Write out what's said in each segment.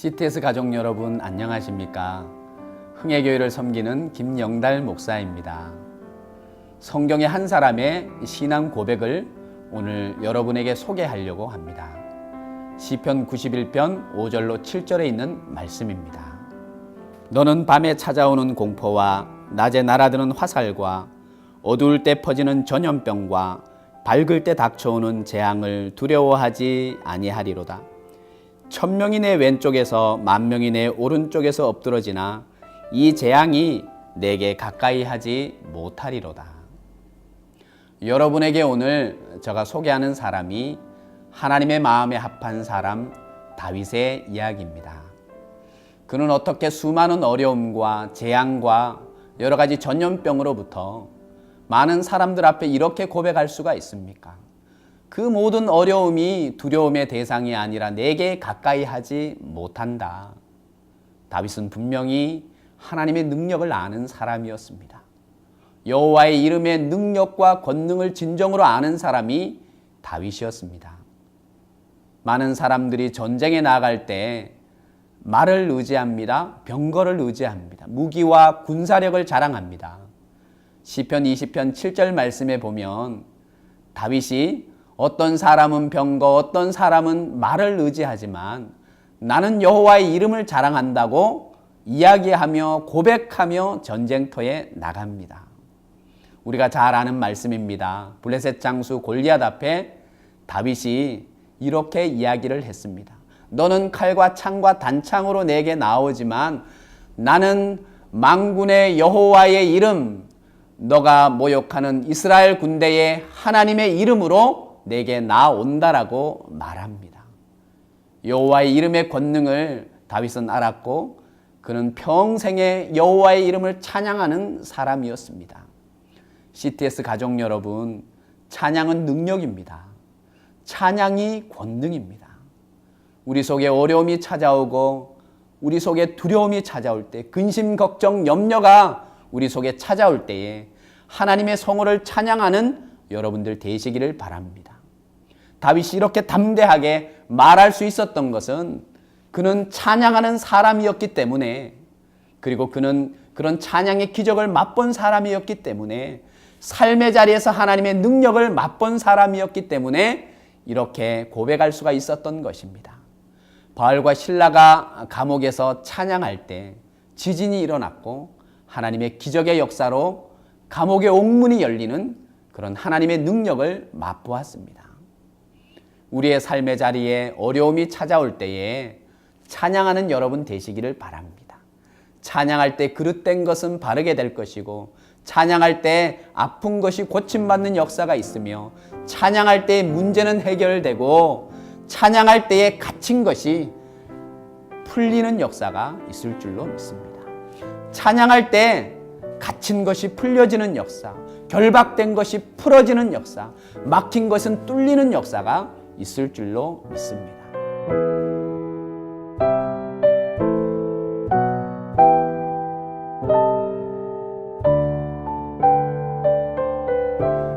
CTS 가족 여러분 안녕하십니까? 흥해교회를 섬기는 김영달 목사입니다. 성경의 한 사람의 신앙 고백을 오늘 여러분에게 소개하려고 합니다. 시편 91편 5절로 7절에 있는 말씀입니다. 너는 밤에 찾아오는 공포와 낮에 날아드는 화살과 어두울 때 퍼지는 전염병과 밝을 때 닥쳐오는 재앙을 두려워하지 아니하리로다. 천명이 내 왼쪽에서 만명이 내 오른쪽에서 엎드러지나 이 재앙이 내게 가까이 하지 못하리로다. 여러분에게 오늘 제가 소개하는 사람이 하나님의 마음에 합한 사람 다윗의 이야기입니다. 그는 어떻게 수많은 어려움과 재앙과 여러 가지 전염병으로부터 많은 사람들 앞에 이렇게 고백할 수가 있습니까? 그 모든 어려움이 두려움의 대상이 아니라 내게 가까이 하지 못한다. 다윗은 분명히 하나님의 능력을 아는 사람이었습니다. 여호와의 이름의 능력과 권능을 진정으로 아는 사람이 다윗이었습니다. 많은 사람들이 전쟁에 나갈 때 말을 의지합니다. 병거를 의지합니다. 무기와 군사력을 자랑합니다. 시편 20편 7절 말씀에 보면 다윗이 어떤 사람은 병거, 어떤 사람은 말을 의지하지만 나는 여호와의 이름을 자랑한다고 이야기하며 고백하며 전쟁터에 나갑니다. 우리가 잘 아는 말씀입니다. 블레셋 장수 골리앗 앞에 다윗이 이렇게 이야기를 했습니다. 너는 칼과 창과 단창으로 내게 나오지만 나는 망군의 여호와의 이름 너가 모욕하는 이스라엘 군대의 하나님의 이름으로 내게 나온다라고 말합니다. 여호와의 이름의 권능을 다윗은 알았고 그는 평생에 여호와의 이름을 찬양하는 사람이었습니다. CTS 가족 여러분, 찬양은 능력입니다. 찬양이 권능입니다. 우리 속에 어려움이 찾아오고 우리 속에 두려움이 찾아올 때 근심 걱정 염려가 우리 속에 찾아올 때에 하나님의 성호를 찬양하는 여러분들 되시기를 바랍니다. 다윗이 이렇게 담대하게 말할 수 있었던 것은 그는 찬양하는 사람이었기 때문에 그리고 그는 그런 찬양의 기적을 맛본 사람이었기 때문에 삶의 자리에서 하나님의 능력을 맛본 사람이었기 때문에 이렇게 고백할 수가 있었던 것입니다. 바알과 신라가 감옥에서 찬양할 때 지진이 일어났고 하나님의 기적의 역사로 감옥의 옥문이 열리는 그런 하나님의 능력을 맛보았습니다. 우리의 삶의 자리에 어려움이 찾아올 때에 찬양하는 여러분 되시기를 바랍니다. 찬양할 때 그릇된 것은 바르게 될 것이고 찬양할 때 아픈 것이 고침받는 역사가 있으며 찬양할 때 문제는 해결되고 찬양할 때에 갇힌 것이 풀리는 역사가 있을 줄로 믿습니다. 찬양할 때 갇힌 것이 풀려지는 역사, 결박된 것이 풀어지는 역사, 막힌 것은 뚫리는 역사가 있을 줄로 믿습니다.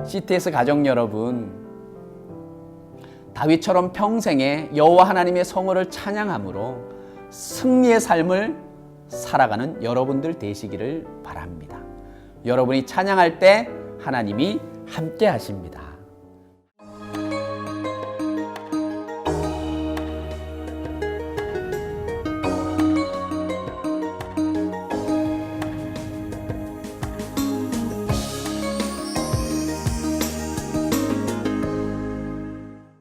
CTS 가족 여러분, 다윗처럼 평생에 여호와 하나님의 성호를 찬양함으로 승리의 삶을 살아가는 여러분들 되시기를 바랍니다. 여러분이 찬양할 때 하나님이 함께 하십니다.